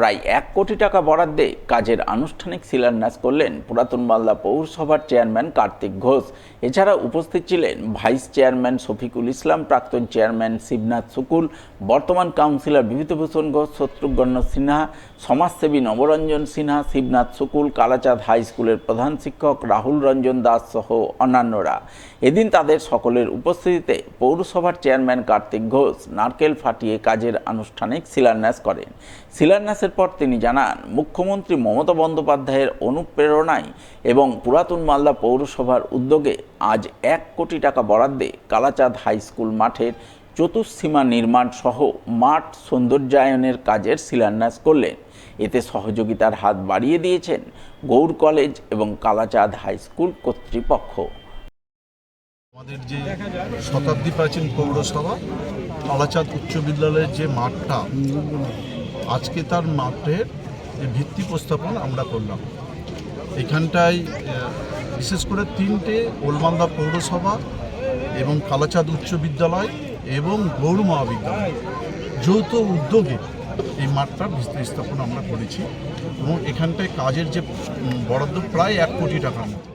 প্রায় এক কোটি টাকা বরাদ্দে কাজের আনুষ্ঠানিক শিলান্যাস করলেন পুরাতন মালদা পৌরসভার চেয়ারম্যান কার্তিক ঘোষ। এছাড়া উপস্থিত ছিলেন ভাইস চেয়ারম্যান শফিকুল ইসলাম, প্রাক্তন চেয়ারম্যান শিবনাথ শুকুল বর্তমান কাউন্সিলর বিভূতিভূষণ ঘোষ, শত্রুঘ্ন সিনহা, সমাজসেবী নবরঞ্জন সিনহা, শিবনাথ শুকুল কালাচাঁদ হাই স্কুলের প্রধান শিক্ষক রাহুল রঞ্জন দাস সহ অন্যান্যরা। এদিন তাদের সকলের উপস্থিতিতে পৌরসভার চেয়ারম্যান কার্তিক ঘোষ নারকেল ফাটিয়ে কাজের আনুষ্ঠানিক শিলান্যাস করেন। শিলান্যাসের পর তিনি জানান, মুখ্যমন্ত্রী মমতা বন্দ্যোপাধ্যায়ের অনুপ্রেরণায় এবং পুরাতন মালদা পৌরসভার উদ্যোগে আজ এক কোটি টাকা বরাদ্দে কালাচাঁদ হাই স্কুল মাঠের চতুর্সীমা নির্মাণ সহ মাঠ সৌন্দর্যায়নের কাজের শিলান্যাস করলেন। এতে সহযোগিতার হাত বাড়িয়ে দিয়েছেন গৌড় কলেজ এবং কালাচাঁদ হাই স্কুল কর্তৃপক্ষ। আমাদের যে শতাব্দী প্রাচীন পৌরসভা, কালাচাঁদ উচ্চ বিদ্যালয়ের যে মাঠটা আজকে তার মাঠের ভিত্তি প্রস্থাপন আমরা করলাম। এখানটায় বিশেষ করে তিনটে ওলমালদা পৌরসভা এবং কালাচাঁদ উচ্চ বিদ্যালয় এবং গৌড় মহাবিদ্যালয় যৌথ উদ্যোগে এই মাঠটা ভিত্তি স্থাপন আমরা করেছি এবং এখানটায় কাজের যে বরাদ্দ প্রায় এক কোটি টাকার মতো।